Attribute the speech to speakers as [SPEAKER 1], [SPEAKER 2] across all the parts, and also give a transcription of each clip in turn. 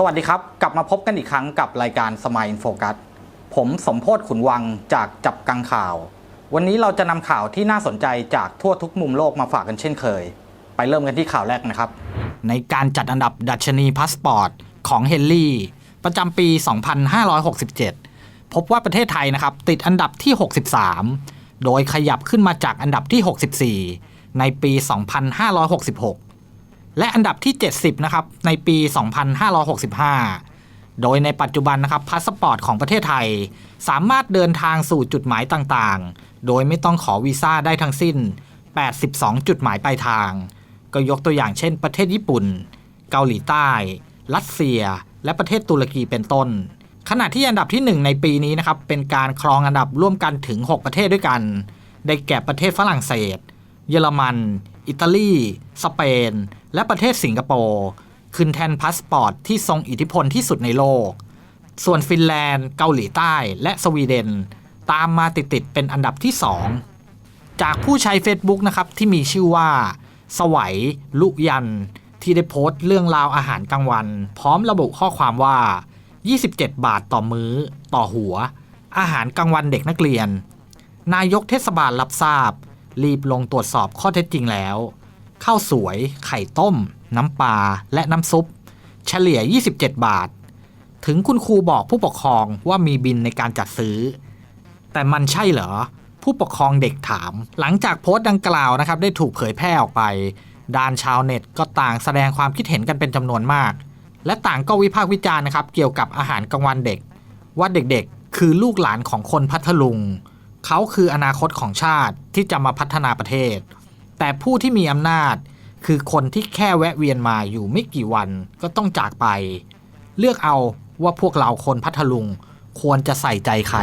[SPEAKER 1] สวัสดีครับ กลับมาพบกันอีกครั้งกับรายการสมายอินโฟกัสผมสมโพศขุนวังจากจับกังข่าว วันนี้เราจะนำข่าวที่น่าสนใจจากทั่วทุกมุมโลกมาฝากกันเช่นเคย ไปเริ่มกันที่ข่าวแรกนะครับ ในการจัดอันดับดัชนีพาสปอร์ตของเฮนรี่ประจำปี 2567 พบว่าประเทศไทยนะครับ ติดอันดับที่ 63 โดยขยับขึ้นมาจากอันดับที่ 64 ในปี 2566 และอันดับที่ 70 นะครับ ในปี 2565 โดยในปัจจุบันนะครับพาสปอร์ตของประเทศไทย สามารถเดินทางสู่จุดหมายต่างๆ โดยไม่ต้องขอวีซ่าได้ทั้งสิ้น 82 จุดหมายปลายทาง ก็ยกตัวอย่างเช่น ประเทศญี่ปุ่น เกาหลีใต้ รัสเซีย และประเทศตุรกีเป็นต้น ขณะที่อันดับที่ 1 ในปีนี้นะครับเป็นการครองอันดับร่วมกันถึง 6 ประเทศด้วยกัน ได้แก่ประเทศฝรั่งเศส เยอรมัน อิตาลี สเปน และประเทศสิงคโปร์ขึ้นแทนพาสปอร์ตที่ทรงอิทธิพลที่สุดในโลก ส่วนฟินแลนด์ เกาหลีใต้ และสวีเดน ตามมาติดๆเป็นอันดับที่ 2 จากผู้ใช้ Facebook นะครับที่มีชื่อว่า สวัย ลุยัน ที่ได้โพสต์เรื่องราวอาหารกลางวัน พร้อมระบุข้อความว่า 27 บาทต่อมื้อ ต่อหัว อาหารกลางวันเด็กนักเรียน นายกเทศบาลรับทราบ รีบลงตรวจสอบข้อเท็จจริงแล้ว ข้าวสวย ไข่ต้ม น้ำปลาและน้ำซุป เฉลี่ย 27 บาท ถึงคุณครูบอกผู้ปกครองว่ามีบินในการจัดซื้อ แต่มันใช่เหรอ ผู้ปกครองเด็กถาม หลังจากโพสต์ดังกล่าวนะครับ ได้ถูกเผยแพร่ออกไป ด้านชาวเน็ตก็ต่างแสดงความคิดเห็นกันเป็นจำนวนมาก และต่างก็วิพากษ์วิจารณ์นะครับ เกี่ยวกับอาหารกลางวันเด็ก ว่าเด็กๆ คือลูกหลานของคนพัทลุงเขาคืออนาคตของชาติที่จะมาพัฒนาประเทศ แต่ผู้ที่มีอำนาจ คือคนที่แค่แวะเวียนมาอยู่ไม่กี่วันก็ต้องจากไป เลือกเอาว่าพวกเราคนพัทลุงควรจะใส่ใจใคร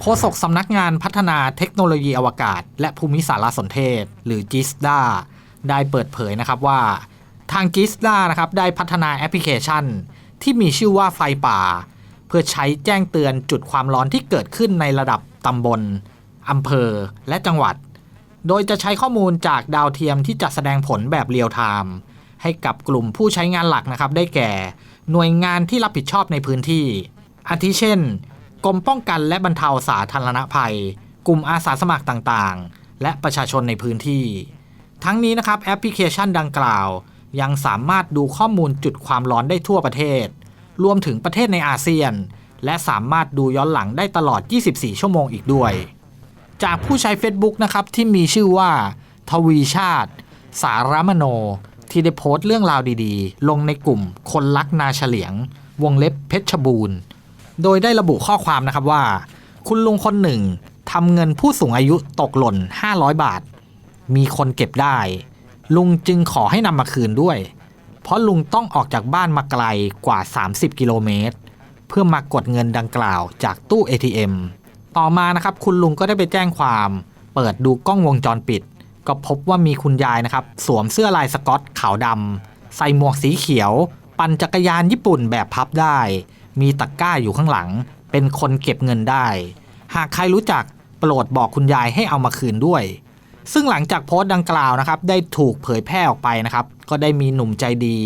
[SPEAKER 1] โฆษกสำนักงานพัฒนาเทคโนโลยีอวกาศ และภูมิสารสนเทศ หรือ GISDA ได้เปิดเผยนะครับว่าทาง GISDA นะครับได้พัฒนาแอปพลิเคชัน ที่มีชื่อว่าไฟป่า เพื่อใช้แจ้งเตือนจุดความร้อนที่เกิดขึ้นในระดับตำบลอำเภอ และจังหวัด โดยจะใช้ข้อมูลจากดาวเทียมที่จะแสดงผลแบบเรียลไทม์ให้กับกลุ่มผู้ใช้งานหลักนะครับ ได้แก่ หน่วยงานที่รับผิดชอบในพื้นที่ อาทิเช่น กรมป้องกันและบรรเทาสาธารณภัย กลุ่มอาสาสมัครต่างๆ และประชาชนในพื้นที่ ทั้งนี้นะครับแอปพลิเคชันดังกล่าว ยังสามารถดูข้อมูลจุดความร้อนได้ทั่วประเทศ รวมถึงประเทศในอาเซียน และสามารถดูย้อนหลังได้ตลอด 24 ชั่วโมงอีกด้วย จากผู้ใช้ Facebook นะครับที่มีชื่อว่าทวีชาติ สารมโน ที่ได้โพสต์เรื่องราวดีๆ ลงในกลุ่มคนรักนาเฉลียง วงเล็บเพชรบูรณ์ โดยได้ระบุข้อความนะครับว่า คุณลุงคนหนึ่งทำเงินผู้สูงอายุตกหล่น 500 บาท มีคนเก็บได้ ลุงจึงขอให้นำมาคืนด้วย เพราะลุงต้องออกจากบ้านมาไกลกว่า 30 กิโลเมตร เพื่อมากดเงินดังกล่าวจากตู้ ATM ต่อมานะครับคุณลุงก็ได้ไปแจ้งความ เปิดดูกล้องวงจรปิด ก็พบว่ามีคุณยายนะครับ สวมเสื้อลายสกอตขาวดำใส่หมวกสีเขียว ปั่นจักรยานญี่ปุ่นแบบพับได้ มีตะกร้าอยู่ข้างหลัง เป็นคนเก็บเงินได้ หากใครรู้จักโปรดบอกคุณยายให้เอามาคืนด้วย ซึ่งหลังจากโพสต์ดังกล่าวนะครับ ได้ถูกเผยแพร่ออกไปนะครับ ก็ได้มีหนุ่มใจดี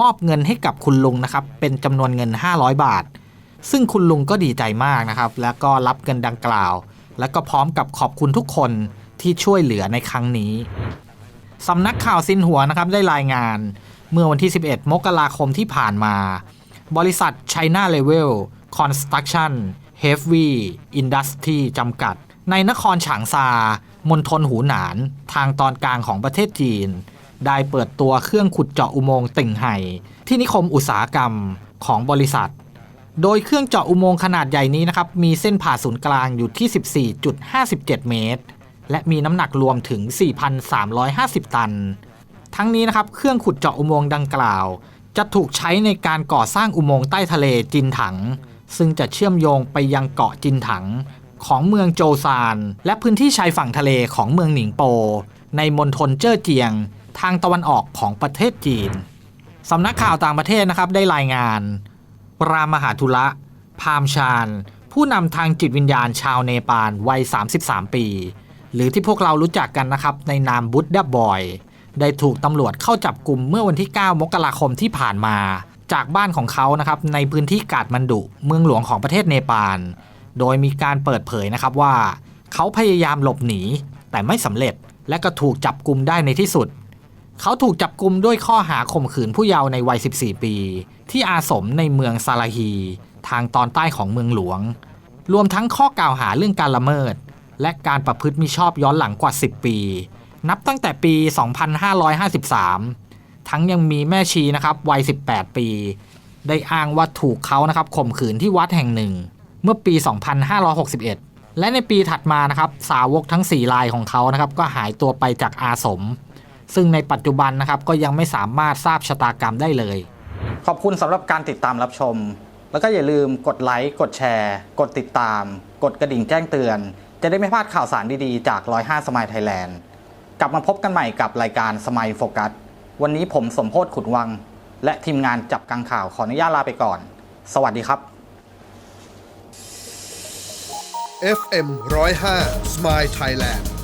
[SPEAKER 1] มอบเงินให้กับคุณลุงนะครับ เป็นจำนวนเงิน 500 บาท ซึ่งคุณลุงก็ดีใจมากนะครับ แล้วก็รับเงินดังกล่าว แล้วก็พร้อมกับขอบคุณทุกคนที่ช่วยเหลือในครั้งนี้สำนักข่าวซินหัวนะครับได้รายงาน เมื่อวันที่ 11 มกราคมที่ผ่านมา บริษัท China Level Construction Heavy Industry จำกัด ในนครฉางซามณฑลหูหนาน ทางตอนกลางของประเทศจีน ได้เปิดตัวเครื่องขุดเจาะอุโมงค์ติ่งไห่ ที่นิคมอุตสาหกรรมของบริษัท โดยเครื่องเจาะอุโมงค์ขนาดใหญ่นี้นะครับ มีเส้นผ่าศูนย์กลางอยู่ที่ 14.57 เมตร และมีน้ำหนักรวมถึง 4,350 ตัน ทั้งนี้นะครับ เครื่องขุดเจาะอุโมงค์ดังกล่าว จะถูกใช้ในการก่อสร้างอุโมงค์ใต้ทะเลจินถัง ซึ่งจะเชื่อมโยงไปยังเกาะจินถัง ของเมืองโจซาน และพื้นที่ชายฝั่งทะเลของเมืองหนิงโป ในมณฑลเจ้อเจียง ทางตะวันออกของประเทศจีนสำนักข่าวต่างประเทศนะครับได้รายงาน รามหาธุระพามชาญ ผู้นำทางจิตวิญญาณชาวเนปาลวัย 33 ปี หรือที่พวกเรารู้จักกันนะครับ ในนามบุตดาบอย ได้ถูกตำรวจเข้าจับกลุ่มเมื่อวันที่ 9 มกราคมที่ผ่านมา จากบ้านของเขานะครับในพื้นที่กาดมันดุ เมืองหลวงของประเทศเนปาล โดยมีการเปิดเผยนะครับว่า เขาพยายามหลบหนีแต่ไม่สำเร็จและก็ถูกจับกลุ่มได้ในที่สุด เขาถูกจับกลุมด้วยข้อหาข่มขืนผู้เยาว์ในวัย 14 ปี ที่อาสมในเมืองซาลาฮี ทางตอนใต้ของเมืองหลวง รวมทั้งข้อกล่าวหาเรื่องการละเมิด และการประพฤติมิชอบย้อนหลังกว่า 10 ปี นับตั้งแต่ปี 2553 ทั้งยังมีแม่ชีนะครับวัย 18 ปี ได้อ้างว่าถูกเขานะครับข่มขืนที่วัดแห่งหนึ่ง เมื่อปี 2561 และในปีถัดมานะครับสาวกทั้ง4ลายของเขานะครับก็หายตัวไปจากอาสม ซึ่งในปัจจุบันนะครับก็ยังไม่สามารถทราบชะตากรรมได้เลย ขอบคุณสำหรับการติดตามรับชม แล้วก็อย่าลืมกดไลค์กดแชร์ กดติดตาม กดกระดิ่งแจ้งเตือน จะได้ไม่พลาดข่าวสารดีๆ จาก 105 สมายไทยแลนด์กลับมาพบกันใหม่กับรายการสมายโฟกัสวันนี้ผมสมโพศขุนวัง และทีมงานจับกังข่าวขออนุญาตลาไปก่อน สวัสดีครับ
[SPEAKER 2] FM 105 Smile Thailand